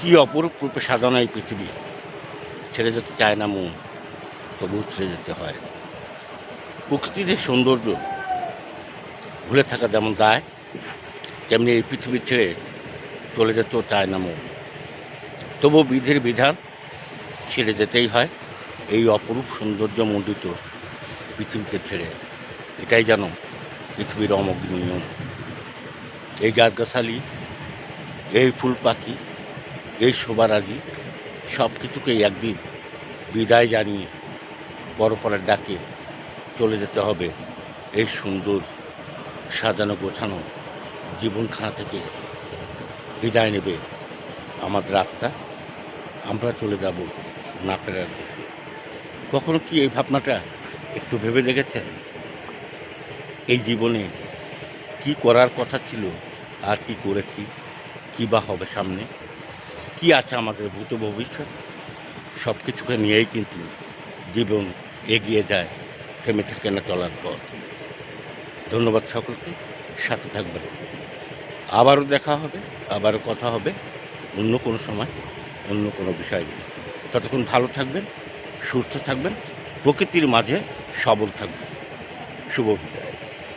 কি অপরূপ রূপে সাজানো এই পৃথিবী? ছেড়ে যেতে চায় না মন, তবুও ছেড়ে যেতে হয়। প্রকৃতির সৌন্দর্য ভুলে থাকা যেমন দায়, তেমনি এই পৃথিবী ছেড়ে চলে যেতেও চায় না মন। তবু বিধির বিধান ছেড়ে যেতেই হয়, এই অপরূপ সৌন্দর্য মণ্ডিত পৃথিবীকে ছেড়ে। এটাই যেন পৃথিবীর অমগ্ন নিয়ম এই গাছগাছালি, এই ফুল পাখি এই শোভারাজি সব কিছুকেই একদিন বিদায় জানিয়ে পরপরের ডাকে চলে যেতে হবে এই সুন্দর সাজানো গোছানো জীবনখানা থেকে বিদায় নেবে আমাদের আত্মা আমরা চলে যাব না ফেরার দেশে। কখনো কি এই ভাবনাটা একটু ভেবে দেখেছেন? এই জীবনে কি করার কথা ছিল আর কি করেছি, কী বা হবে সামনে? কি আছে আমাদের ভূত ভবিষ্যৎ? সব কিছুকে নিয়েই কিন্তু জীবন এগিয়ে যায়, থেমে থাকে না চলার পথ। ধন্যবাদ সকলকে, সাথে থাকবেন। আবারও দেখা হবে, আবারও কথা হবে, অন্য কোনো সময়, অন্য কোনো বিষয় নিয়ে। ততক্ষণ ভালো থাকবেন, সুস্থ থাকবেন, প্রকৃতির মাঝে সবল থাকবেন। শুভ বিদায়।